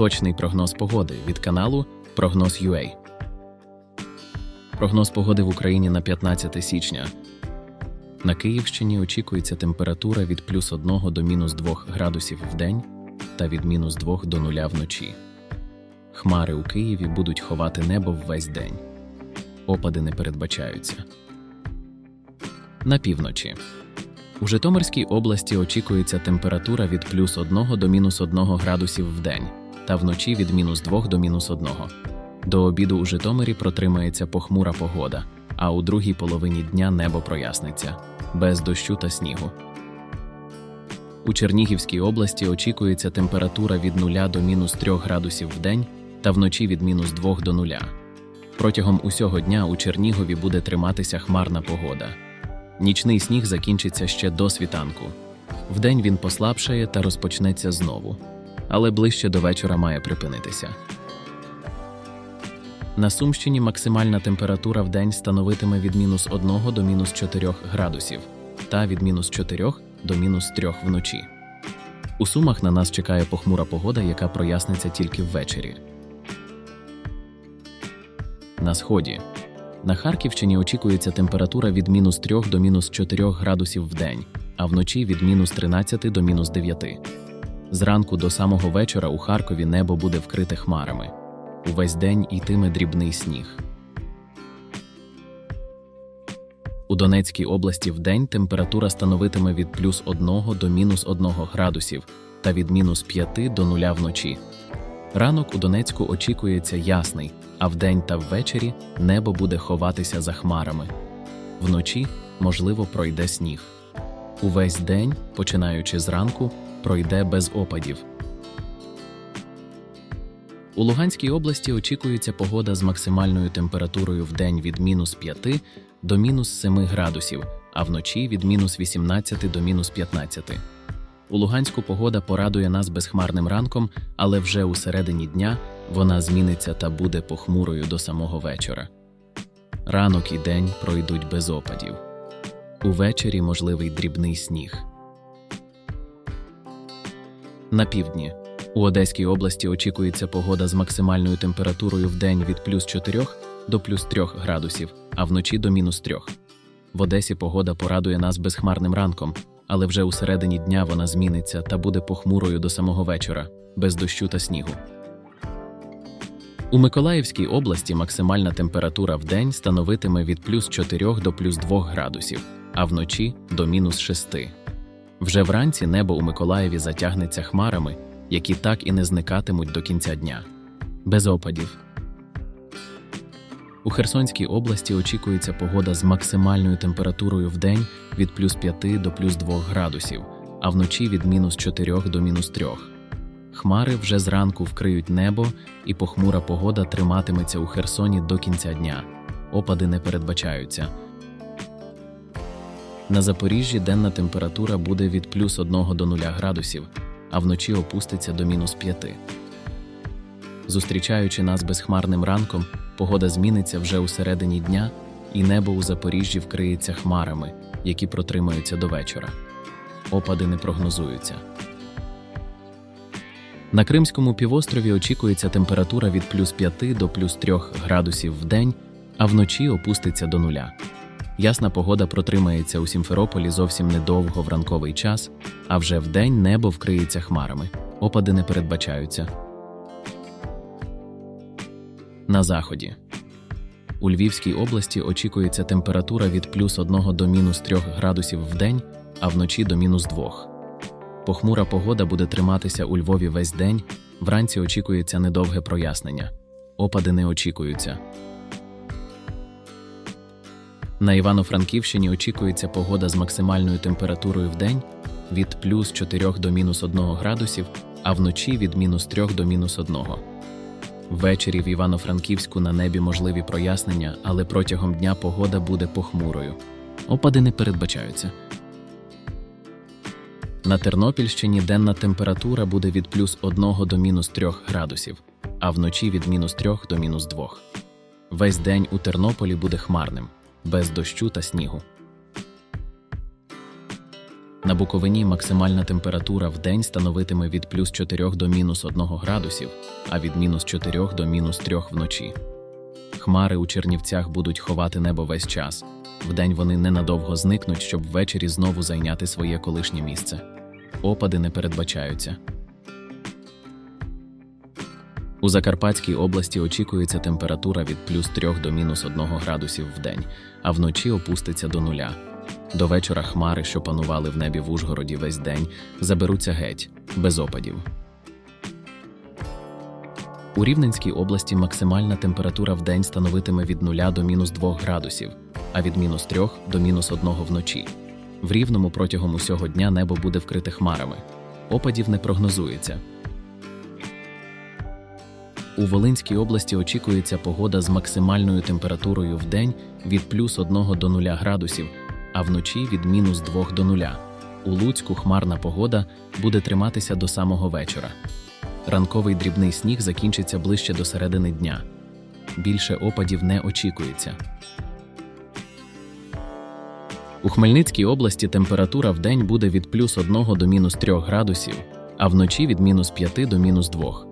Точний прогноз погоди від каналу Прогноз UA. Прогноз погоди в Україні на 15 січня. На Київщині очікується температура від плюс 1 до мінус 2 градусів в день та від мінус 2 до 0 вночі. Хмари у Києві будуть ховати небо ввесь день. Опади не передбачаються. На півночі. У Житомирській області очікується температура від плюс 1 до мінус 1 градусів в день та вночі від мінус 2 до мінус 1. До обіду у Житомирі протримається похмура погода, а у другій половині дня небо проясниться без дощу та снігу. У Чернігівській області очікується температура від 0 до мінус 3 градусів в день та вночі від мінус 2 до 0. Протягом усього дня у Чернігові буде триматися хмарна погода. Нічний сніг закінчиться ще до світанку. Вдень він послабшає та розпочнеться знову, але ближче до вечора має припинитися. На Сумщині максимальна температура в день становитиме від мінус 1 до мінус 4 градусів та від мінус 4 до мінус 3 вночі. У Сумах на нас чекає похмура погода, яка проясниться тільки ввечері. На сході. На Харківщині очікується температура від мінус 3 до мінус 4 градусів в день, а вночі від мінус 13 до мінус 9. Зранку до самого вечора у Харкові небо буде вкрите хмарами. Увесь день йтиме дрібний сніг. У Донецькій області вдень температура становитиме від плюс 1 до мінус 1 градусів та від мінус 5 до 0 вночі. Ранок у Донецьку очікується ясний, а вдень та ввечері небо буде ховатися за хмарами. Вночі, можливо, пройде сніг. Увесь день, починаючи зранку, пройде без опадів. У Луганській області очікується погода з максимальною температурою в день від мінус 5 до мінус 7 градусів, а вночі від мінус 18 до мінус 15. У Луганську погода порадує нас безхмарним ранком, але вже у середині дня вона зміниться та буде похмурою до самого вечора. Ранок і день пройдуть без опадів. Увечері можливий дрібний сніг. На півдні. У Одеській області очікується погода з максимальною температурою в день від плюс 4 до плюс 3 градусів, а вночі до мінус 3. В Одесі погода порадує нас безхмарним ранком, але вже у середині дня вона зміниться та буде похмурою до самого вечора, без дощу та снігу. У Миколаївській області максимальна температура в день становитиме від плюс 4 до плюс 2 градусів, а вночі до мінус 6. Вже вранці небо у Миколаєві затягнеться хмарами, які так і не зникатимуть до кінця дня. Без опадів. У Херсонській області очікується погода з максимальною температурою в день від плюс 5 до плюс 2 градусів, а вночі від мінус 4 до мінус 3. Хмари вже зранку вкриють небо, і похмура погода триматиметься у Херсоні до кінця дня. Опади не передбачаються. На Запоріжжі денна температура буде від плюс 1 до 0 градусів, а вночі опуститься до мінус 5. Зустрічаючи нас безхмарним ранком, погода зміниться вже у середині дня, і небо у Запоріжжі вкриється хмарами, які протримаються до вечора. Опади не прогнозуються. На Кримському півострові очікується температура від плюс 5 до плюс 3 градусів в день, а вночі опуститься до нуля. Ясна погода протримається у Сімферополі зовсім недовго в ранковий час, а вже вдень небо вкриється хмарами. Опади не передбачаються. На заході. У Львівській області очікується температура від плюс 1 до мінус 3 градусів в день, а вночі до мінус 2. Похмура погода буде триматися у Львові весь день. Вранці очікується недовге прояснення. Опади не очікуються. На Івано-Франківщині очікується погода з максимальною температурою в день від плюс 4 до мінус 1 градусів, а вночі від мінус 3 до мінус 1. Ввечері в Івано-Франківську на небі можливі прояснення, але протягом дня погода буде похмурою. Опади не передбачаються. На Тернопільщині денна температура буде від плюс 1 до мінус 3 градусів, а вночі від мінус 3 до мінус 2. Весь день у Тернополі буде хмарним, без дощу та снігу. На Буковині максимальна температура в день становитиме від плюс 4 до мінус 1 градусів, а від мінус 4 до мінус 3 вночі. Хмари у Чернівцях будуть ховати небо весь час. Вдень вони ненадовго зникнуть, щоб ввечері знову зайняти своє колишнє місце. Опади не передбачаються. У Закарпатській області очікується температура від плюс 3 до мінус 1 градусів в день, а вночі опуститься до нуля. До вечора хмари, що панували в небі в Ужгороді весь день, заберуться геть, без опадів. У Рівненській області максимальна температура в день становитиме від 0 до мінус 2 градусів, а від мінус 3 до мінус 1 вночі. В Рівному протягом усього дня небо буде вкрите хмарами. Опадів не прогнозується. У Волинській області очікується погода з максимальною температурою в день від плюс 1 до 0 градусів, а вночі від мінус 2 до 0. У Луцьку хмарна погода буде триматися до самого вечора. Ранковий дрібний сніг закінчиться ближче до середини дня. Більше опадів не очікується. У Хмельницькій області температура в день буде від плюс 1 до мінус 3 градусів, а вночі від мінус 5 до мінус 2.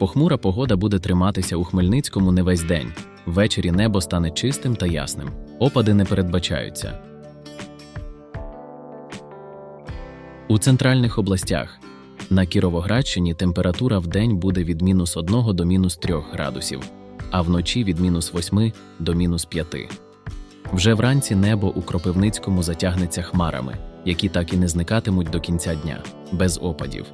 Похмура погода буде триматися у Хмельницькому не весь день. Ввечері небо стане чистим та ясним. Опади не передбачаються. У центральних областях на Кіровоградщині температура в день буде від мінус 1 до мінус 3 градусів, а вночі від мінус 8 до мінус 5. Вже вранці небо у Кропивницькому затягнеться хмарами, які так і не зникатимуть до кінця дня, без опадів.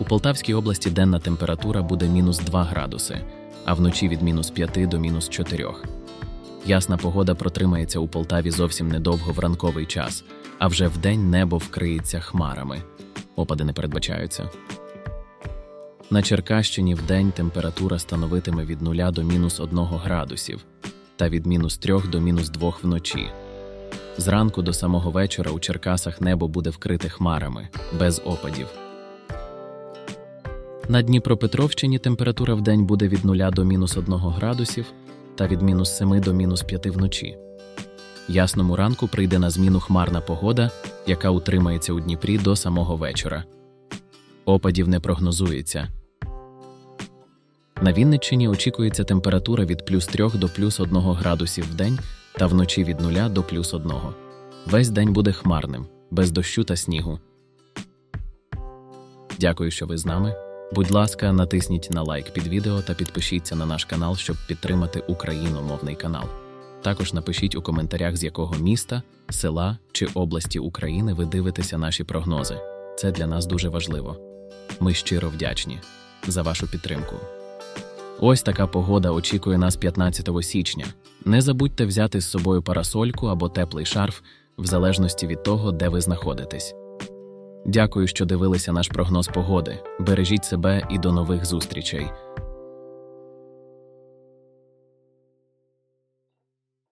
У Полтавській області денна температура буде мінус 2 градуси, а вночі від мінус 5 до мінус 4. Ясна погода протримається у Полтаві зовсім недовго в ранковий час, а вже вдень небо вкриється хмарами. Опади не передбачаються. На Черкащині вдень температура становитиме від 0 до мінус 1 градусів та від мінус 3 до мінус 2 вночі. Зранку до самого вечора у Черкасах небо буде вкрите хмарами, без опадів. На Дніпропетровщині температура в день буде від 0 до мінус 1 градусів та від мінус 7 до мінус 5 вночі. Ясному ранку прийде на зміну хмарна погода, яка утримається у Дніпрі до самого вечора. Опадів не прогнозується. На Вінниччині очікується температура від плюс 3 до плюс 1 градусів в день та вночі від 0 до плюс 1. Весь день буде хмарним, без дощу та снігу. Дякую, що ви з нами. Будь ласка, натисніть на лайк під відео та підпишіться на наш канал, щоб підтримати україномовний канал. Також напишіть у коментарях, з якого міста, села чи області України ви дивитеся наші прогнози. Це для нас дуже важливо. Ми щиро вдячні за вашу підтримку. Ось така погода очікує нас 15 січня. Не забудьте взяти з собою парасольку або теплий шарф, в залежності від того, де ви знаходитесь. Дякую, що дивилися наш прогноз погоди. Бережіть себе і до нових зустрічей.